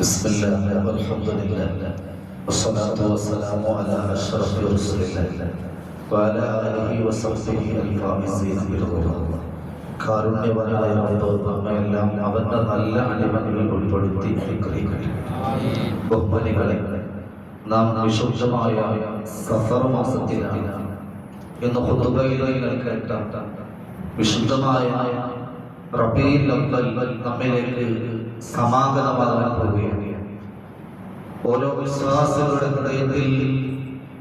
بسم الله والحمد لله والصلاة والسلام على أشرف رسول الله وعلى آله وصحبه الفائزين برضا കാരുണ്യവാനായ റബ്ബ് നമ്മയെല്ലാം അവന്റെ നല്ല അടിമകളിൽ ഉൾപ്പെടുത്തി അനുഗ്രഹിക്കട്ടെ ബഹുമാനികളെ നാം വിശുദ്ധമായ സഫർ മാസത്തിലാണ് ഇന്ന് ഹുതുബയിൽ കേട്ട വിശുദ്ധമായ റബീൽ അവ്വൽ നമ്മിലേക്ക് സമാഗതമാകാൻ പോവുകയാണ് ഓരോ വിശ്വാസികളുടെ ഹൃദയത്തിൽ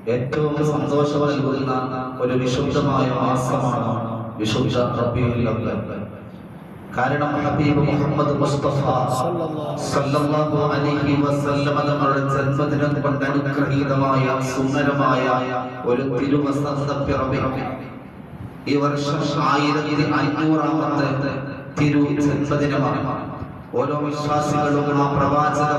ഏറ്റവും സന്തോഷം നൽകുന്ന ഒരു വിശുദ്ധമായ മാസമാണ് വിശുദ്ധ കാരണം ഹബീബ് മുഹമ്മദ് മുസ്തഫ സല്ലല്ലാഹു അലൈഹി വസല്ലമ തങ്ങളുടെ ജന്മദിനം കൊണ്ട് അനുഗ്രഹീതമായ സുന്ദരമായ ഒരു തിരുവസന്ത പിറവി ഈ വർഷം ആയിരത്തി അഞ്ഞൂറാമത്തെ തിരു ജന്മദിനമാണ്. ഓരോ വിശ്വാസികളും ആ പ്രവാചക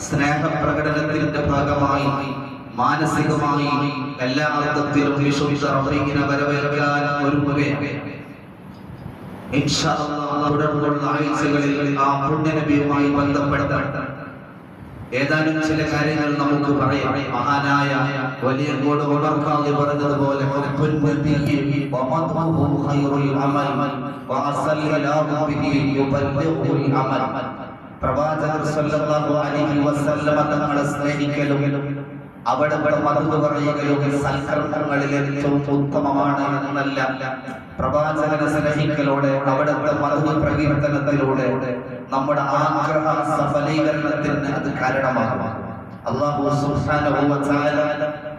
സ്നേഹപ്രകടനത്തിന്റെ ഭാഗമായി മാനസികമായി എല്ലാ അർത്ഥത്തിലും വിശുദ്ധ റബ്ബിനെ വരവേൽക്കാൻ അള്ളാഹ് തുടർന്നുള്ള ആഴ്ചകളിൽ ആ പുണ്യനബിയുമായി ബന്ധപ്പെട്ട ഏതാനും ചില കാര്യങ്ങൾ നമുക്ക് പറയാം. മഹാനായ വലിയ കോട് ഉണർക്കാതെ പറഞ്ഞതുപോലെ പ്രവാചകർ തങ്ങളെ സ്നേഹിക്കലും അവിടെ മധു പറയുകയും സൽക്കർമ്മങ്ങളിൽ ഏറ്റവും ഉത്തമമാണ് എന്നല്ല. പ്രവാചകനെ സ്നേഹിക്കലോടെ അവിടുത്തെ മധു പ്രകീർത്തനത്തിലൂടെ നമ്മുടെ ആഗ്രഹ സഫലീകരണത്തിന് അത് കാരണമാകും. അള്ളാഹു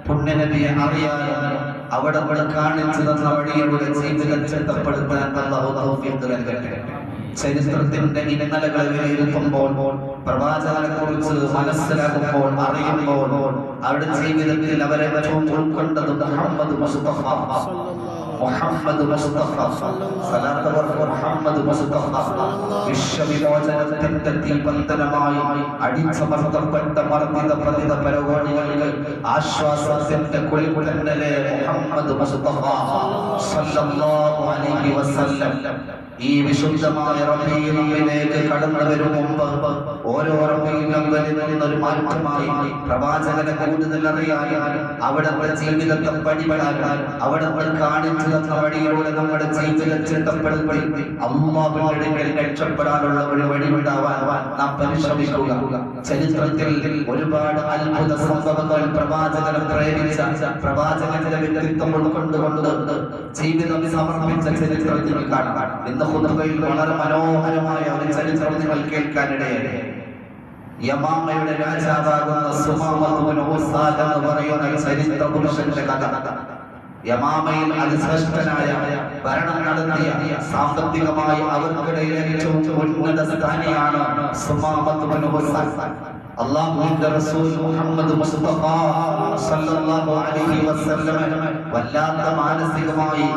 പുണ്യനബിയെ അറിയാനും അവിടെ അവിടെ കാണിച്ചു തന്ന വഴിയിലൂടെ ജീവിതം ചിട്ടപ്പെടുത്താൻ അള്ളാഹു ചരിത്രത്തിന്റെ ഇന്നലകളെ വിലയിരുത്തുമ്പോൾ പ്രവാചകനെ കുറിച്ച് മനസ്സിലാക്കുമ്പോൾ അറിയുമ്പോൾ അവരുടെ ജീവിതത്തിൽ അവരെ ഏറ്റവും ഉൾക്കൊണ്ടത് മുഹമ്മദ് മുസ്തഫ. മുഹമ്മദ് മുസ്തഫ. സലാത്ത് മുഹമ്മദ് മുസ്തഫ. വിശ്വവിലോചനത്തിന്റെ തീപന്തനമായി അടിച്ചമർത്തപ്പെട്ട മർദ്ദിത പ്രതിത പരിപാടികളിൽ ആശ്വാസത്തിന്റെ കുളികുലന്നലെ മുഹമ്മദ് മുസ്തഫ സല്ലല്ലാഹു അലൈഹി വസല്ലം. ഈ വിശുദ്ധമായ റബീലിലേക്ക് കടന്നു വരും മുമ്പ് ഓരോ റബീലിൽ നിന്നൊരു മാറ്റമായി പ്രവാചകനെ കൂടുതൽ അറിയാൻ അവിടുത്തെ ജീവിതത്തെ പടിപെടാൻ അവിടുത്തെ കാണിച്ചു തന്ന വഴിയിലൂടെ നമ്മുടെ ജീവിതം ചിട്ടപ്പെടുത്തി രക്ഷപ്പെടാനുള്ള ഒരു വഴി ഉണ്ടാവാൻ നാം പരിശ്രമിക്കുക. ചരിത്രത്തിൽ ഒരുപാട് അത്ഭുത സംഭവങ്ങൾ പ്രവാചകനെ പ്രേരിച്ച പ്രവാചകന്റെ വ്യക്തിത്വം ഉൾക്കൊണ്ടുകൊണ്ട് ജീവിതം സമർപ്പിച്ച ചരിത്രത്തിൽ കാണാം. ഇന്ന് ഹുദബയിൽ വളരെ മനോഹരമായ ഒരു ചരിത്രം നിങ്ങൾ കേൾക്കാനിടയായി. യമാമയുടെ രാജാവാകുന്ന എന്ന് പറയുന്ന ചരിത്ര പുരുഷന്റെ കഥ. യമാമയിൽ അതിശ്രേഷ്ഠനായ ഭരണം നടത്തിയ സാമ്പത്തികമായി അവർക്കിടയിൽ ഏറ്റവും ഉന്നത സ്ഥാനിയാണ് സുമാമത്തുവിന് ഉസ്താദ്. അള്ളാഹുവിന്റെ റസൂൽ മുഹമ്മദ് മുസ്തഫ സല്ലല്ലാഹു അലൈഹി വസല്ലം വല്ലാത്ത മാനസികമായി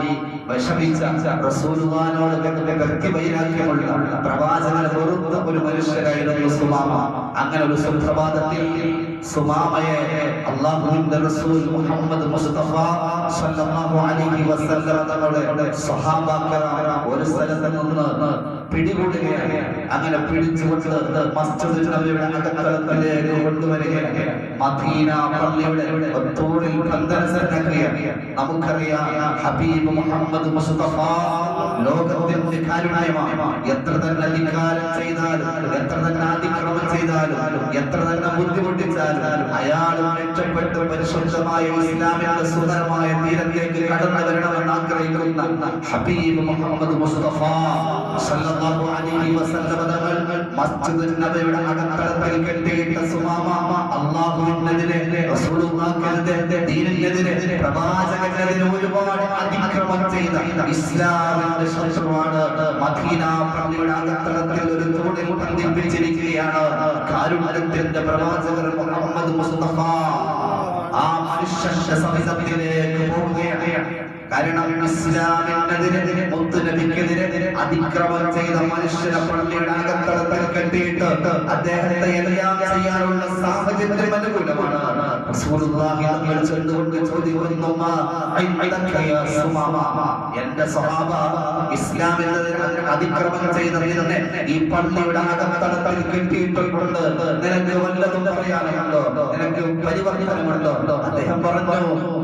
വിഷമിച്ച റസൂലുള്ളാഹിനോട് വ്യക്തി വൈരാഗ്യമുള്ള പ്രവാചകനെ വെറുത്ത ഒരു മനുഷ്യരായിരുന്നു സുമാമ. അങ്ങനെ ഒരു സുപ്രഭാതത്തിൽ സുമാമയെ അള്ളാഹുവിന്റെ റസൂൽ മുഹമ്മദ് മുസ്തഫ സല്ലല്ലാഹു അലൈഹി വസല്ലം തങ്ങളുടെ സ്വഹാബാക്കൾ ഒരു സ്ഥലത്ത് നിന്ന് പിടികൂടുകയാണ്. അങ്ങനെ പിടിച്ചുകൊണ്ട് മസ്ജിദ് നബിയുടെ അകത്തളത്തിലേക്ക് കൊണ്ടുവരികയാണ്. മദീന പള്ളിയുടെ ഒത്തൂറിൽ ബന്ധനസരനാക്കുകയാണ് നമുക്കറിയാം ഹബീബ് മുഹമ്മദ് മുസ്തഫ ലോകത്തിന്റെ കാരുണ്യമാണ് എത്ര തന്നെ അധികാരം ചെയ്താലും എത്ര തന്നെ അതിക്രമം ചെയ്താലും എത്ര തന്നെ ബുദ്ധിമുട്ടിച്ചാലും അയാളും രക്ഷപ്പെട്ട് പരിശുദ്ധമായ ഇസ്ലാമിന്റെ സുന്ദരമായ തീരത്തേക്ക് കടന്നു വരണമെന്ന് ആഗ്രഹിക്കുന്ന ഹബീബ് മുഹമ്മദ് മുസ്തഫ സല്ലല്ലാഹു അലൈഹി വസല്ലം തങ്ങൾ മസ്ജിദ് നബിയുടെ അകത്തളത്തിൽ കെട്ടിയിട്ട സുമാമ അല്ലാഹുവിനെതിരെ റസൂലുള്ളാഹിക്കെതിരെ ദീനിനെതിരെ പ്രവാചകനെതിരെ ഒരുപാട് അതിക്രമം ചെയ്ത ഇസ്ലാമിന്റെ ശത്രുവാണ് മദീന പള്ളിയുടെ അകത്തളത്തിൽ ഒരു തോടിൽ ബന്ധിപ്പിച്ചിരിക്കുകയാണ് കാരുണ്യത്തിന്റെ പ്രവാചകർ മുഹമ്മദ് മുസ്തഫ. ആ മനുഷ്യ സവിധത്തിലേക്ക് പോവുകയാണ്. കാരണം ഇസ്ലാമിനെതിരെ മുത്തുനബിക്കെതിരെ അതിക്രമം ചെയ്ത മനുഷ്യരെ പള്ളിയുടെ അകത്തളത്തിൽ കെട്ടിയിട്ട് അദ്ദേഹത്തെ എല്ലാം ചെയ്യാനുള്ള സാഹചര്യം അനുകൂലമാണ്? എന്റെ സ്വഹാബ ഇസ്ലാമിനെതിരെ അതിക്രമം ചെയ്ത ഈ പള്ളിയുടെ അകത്തളത്തിൽ കെട്ടിയിട്ടുണ്ട്. നിനക്ക് വല്ലതും പറയാനുണ്ടോ? നിനക്ക് പരിവർത്തനമുണ്ടോ? അദ്ദേഹം പറഞ്ഞു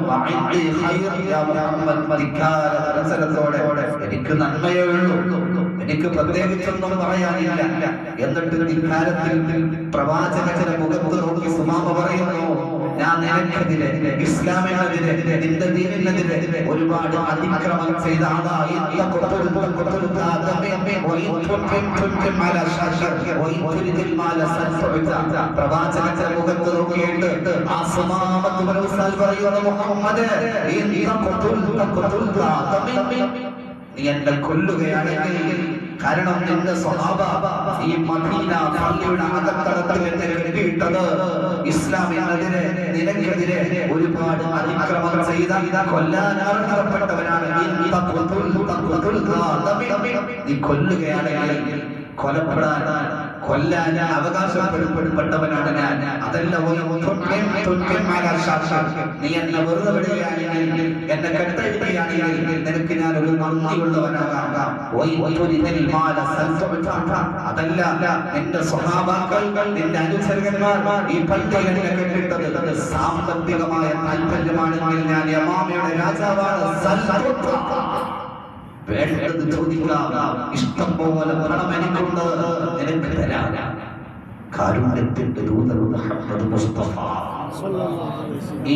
"വഇൻദി ഖൈർ യാ മുഹമ്മദ് ധിക്കാര ദർശനത്തോടെ എനിക്ക് നന്മയേ ഉള്ളൂ. എനിക്ക് പ്രത്യേകിച്ചൊന്നും പറയാനില്ല. എന്നിട്ട് ഇക്കാലത്തിൽ പ്രവാചകന്റെ മുഖത്ത് നോക്കി സുമാമ പറയുന്നു ഞാൻ നിനക്കെതിരെ ഇസ്ലാമിനെതിരെ നിന്റെ ദീനിനെതിരെ ഒരുപാട് അതിക്രമം ചെയ്ത പ്രവാചകന്റെ നോക്കിയിട്ട് ആ പറയുന്ന നീ എന്നെ കൊല്ലുകയാണെങ്കിൽ കാരണം നിന്റെ സ്വഭാവ ഈ മദീന പള്ളിയുടെ അകത്തളത്തിൽ എന്നെ കെട്ടിയിട്ടത് ഇസ്ലാമിനെതിരെ നിനക്കെതിരെ ഒരുപാട് അതിക്രമം ചെയ്ത കൊല്ലാൻ അർഹതപ്പെട്ടവനാണ് നീ കൊല്ലുകയാണെങ്കിൽ കൊലപ്പെടാൻ കൊല്ലാൻ അവകാശപ്പെടുപ്പെട്ടവനാണ് ഞാൻ. അതല്ല. നീ എന്നെ വെറുതെ വിടുകയാണെങ്കിൽ എന്നെ കെട്ടെടുക്കുകയാണെങ്കിൽ നിനക്ക് ഞാൻ ഒരു നന്ദിയുള്ളവനാകാം അതല്ല നിന്റെ സ്വഭാവാക്കൾ നിന്റെ അനുസരകന്മാർ ഈ പള്ളിയിൽ കെട്ടിട്ടത്. സാമ്പത്തികമായ താല്പര്യമാണെങ്കിൽ ഞാൻ യമാമയുടെ രാജാവാണ്. വേണ്ടത് ചോദിക്കാം ഇഷ്ടം പോലെ മരണം എനിക്കുണ്ട് നിനക്ക് തരാം മുസ്തഫ ഈ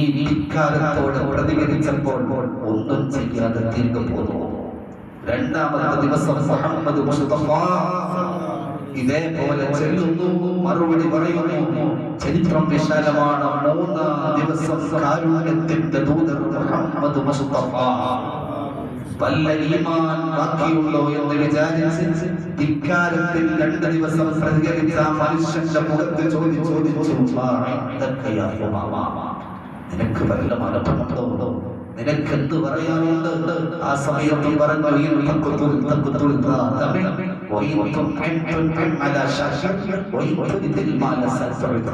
ഒന്നും ചെയ്യാതെ തിരികെ പോന്നു. രണ്ടാമത്തെ ദിവസം മുഹമ്മദ് മുസ്തഫ ഇതേപോലെ ചെല്ലുന്നു മറുപടി പറയുന്നു. ചരിത്രം വിശാലമാണ്. മൂന്നാം ദിവസം കാരുണ്യത്തിന്റെ ദൂതർ മുഹമ്മദ് മുസ്തഫ. വല്ല ഈമാൻ ബാക്കിയുള്ളോ എന്ന് വിചാരിച്ച് ഇക്കാലത്തിൽ രണ്ട് ദിവസം പ്രതികരിച്ച മനുഷ്യന്റെ മുഖത്ത് ചോദി ചോദിച്ചു? നിനക്ക് വല്ല മനപ്പുണ്ടോ നിനക്ക് എന്ത് പറയാനുണ്ട് ആ സമയത്ത് പറഞ്ഞു "ഈ തഖ്തുൽ തഖ്തുൽ ഖാദമി, വഇൻ തുൻഇൻ അലാ ശാശ, വഇൻ തുരിദിൽ മാല സൽഫഉത."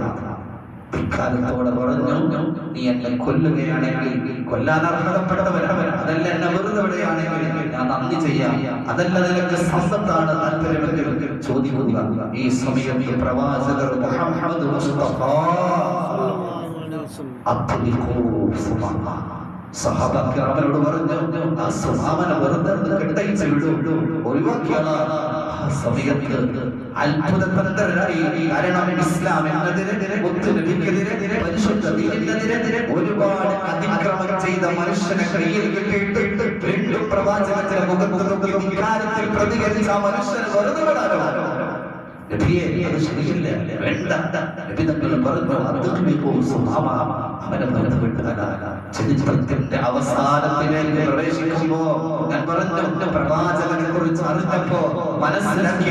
ഇക്കാലത്തോടെ പറഞ്ഞു നീ എന്നെ കൊല്ലുകയാണെങ്കിൽ കൊല്ലാൻ അർഹതപ്പെട്ടവരവൻ അതല്ല എന്നെ വെറുതെ വിടുകയാണെങ്കിൽ ഞാൻ നന്ദി ചെയ്യാം അതല്ല നിനക്ക് സമ്പത്താണ് താല്പര്യമെങ്കിൽ ചോദിക്കുക ഈ സമയത്ത് പ്രവാചകർ മുഹമ്മദ് മുസ്തഫ അവനോട് പറഞ്ഞു ആ സുമാമനെ വെറുതെ കെട്ടയിച്ച് വിടൂ ഒഴിവാക്കിയാളാ ആ സമയത്ത് അത്ഭുതപ്രദരായി കാരണം ഇസ്ലാം ഒരുപാട് അതിക്രമം ചെയ്ത മനുഷ്യനെ കയ്യിൽ കിട്ടിയിട്ട് വീണ്ടും പ്രവാചകത്തിന്റെ മുഖത്ത് നോക്കി പ്രതികരിച്ച വെറുതെ വിടാനോ നബിയെ അത് ശരിയില്ല വേണ്ട. നബി തങ്ങൾ പറഞ്ഞു അദ്ഖിലൂ സ്വഭാവം അവനെ വിട്ടാലാ ചരിത്രത്തിന്റെ അവസാനത്തിലേക്ക് പ്രവേശിക്കുമ്പോ ഞാൻ പറഞ്ഞു പ്രവാചകനെ കുറിച്ച് അറിഞ്ഞപ്പോ മനസ്സിലാക്കി